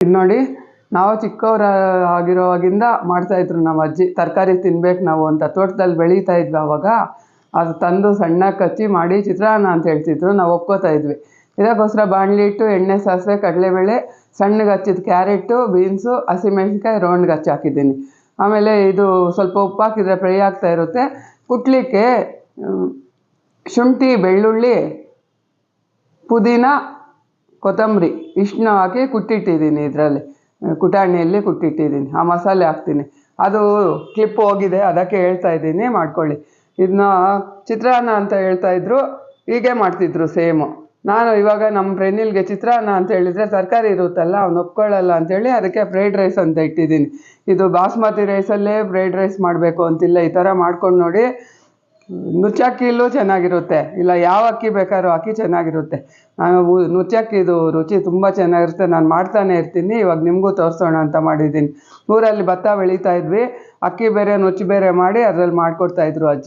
ಇದು ನೋಡಿ, ನಾವು ಚಿಕ್ಕವ್ರ ಆಗಿರೋವಾಗಿಂದ ಮಾಡ್ತಾಯಿದ್ರು ನಮ್ಮ ಅಜ್ಜಿ. ತರಕಾರಿ ತಿನ್ಬೇಕು ನಾವು ಅಂತ ತೋಟದಲ್ಲಿ ಬೆಳೀತಾ ಇದ್ವಿ ಆವಾಗ ಅದು ತಂದು ಸಣ್ಣಗೆ ಕಚ್ಚಿ ಮಾಡಿ ಚಿತ್ರಾನ್ನ ಅಂತ ಹೇಳ್ತಿದ್ರು. ನಾವು ಒಪ್ಕೋತಾ ಇದ್ವಿ. ಇದಕ್ಕೋಸ್ಕರ ಬಾಣಲಿ ಇಟ್ಟು, ಎಣ್ಣೆ, ಸಾಸಿವೆ, ಕಡಲೆಬೇಳೆ, ಸಣ್ಣಗೆ ಹಚ್ಚಿದ ಕ್ಯಾರೆಟು ಬೀನ್ಸು, ಹಸಿಮೆಣ್ಸಿನ್ಕಾಯಿ ರೌಂಡ್ಗೆ ಹಚ್ಚಿ ಹಾಕಿದ್ದೀನಿ. ಆಮೇಲೆ ಇದು ಸ್ವಲ್ಪ ಉಪ್ಪು ಹಾಕಿದರೆ ಫ್ರೈ ಆಗ್ತಾ ಇರುತ್ತೆ. ಕುಟ್ಲಿಕ್ಕೆ ಶುಂಠಿ, ಬೆಳ್ಳುಳ್ಳಿ, ಪುದೀನ ಕೊತ್ತಂಬರಿ ಇಷ್ಟನ್ನ ಹಾಕಿ ಕುಟ್ಟಿಟ್ಟಿದ್ದೀನಿ ಇದರಲ್ಲಿ. ಕುಟಾಣಿಯಲ್ಲಿ ಕುಟ್ಟಿಟ್ಟಿದ್ದೀನಿ. ಆ ಮಸಾಲೆ ಹಾಕ್ತೀನಿ. ಅದು ಕ್ಲಿಪ್ ಹೋಗಿದೆ, ಅದಕ್ಕೆ ಹೇಳ್ತಾ ಇದ್ದೀನಿ, ಮಾಡ್ಕೊಳ್ಳಿ. ಇದನ್ನ ಚಿತ್ರಾನ್ನ ಅಂತ ಹೇಳ್ತಾ ಇದ್ರು, ಹೀಗೆ ಮಾಡ್ತಿದ್ರು ಸೇಮು ನಾನು ಇವಾಗ ನಮ್ಮ ಫ್ರೆಂಡಿಲ್ಗೆ ಚಿತ್ರಾನ್ನ ಅಂತ ಹೇಳಿದರೆ ತರಕಾರಿ ಇರುತ್ತಲ್ಲ, ಅವ್ನು ಒಪ್ಕೊಳ್ಳಲ್ಲ ಅಂತೇಳಿ ಅದಕ್ಕೆ ಫ್ರೈಡ್ ರೈಸ್ ಅಂತ ಇಟ್ಟಿದ್ದೀನಿ. ಇದು ಬಾಸ್ಮತಿ ರೈಸಲ್ಲೇ ಫ್ರೈಡ್ ರೈಸ್ ಮಾಡಬೇಕು ಅಂತಿಲ್ಲ, ಈ ಥರ ಮಾಡ್ಕೊಂಡು ನೋಡಿ. ನುಚ್ಚಕ್ಕಿಲೂ ಚೆನ್ನಾಗಿರುತ್ತೆ. ಇಲ್ಲ ಯಾವ ಅಕ್ಕಿ ಬೇಕಾದ್ರೂ ಅಕ್ಕಿ ಚೆನ್ನಾಗಿರುತ್ತೆ. ನಾನು ನುಚ್ಚಕ್ಕಿದು ರುಚಿ ತುಂಬ ಚೆನ್ನಾಗಿರುತ್ತೆ. ನಾನು ಮಾಡ್ತಾನೆ ಇರ್ತೀನಿ. ಇವಾಗ ನಿಮಗೂ ತೋರಿಸೋಣ ಅಂತ ಮಾಡಿದ್ದೀನಿ. ಊರಲ್ಲಿ ಭತ್ತ ಬೆಳೀತಾ ಇದ್ವಿ. ಅಕ್ಕಿ ಬೇರೆ, ನುಚ್ಚು ಬೇರೆ ಮಾಡಿ ಅದ್ರಲ್ಲಿ ಮಾಡಿಕೊಡ್ತಾಯಿದ್ರು ಅಜ್ಜಿ.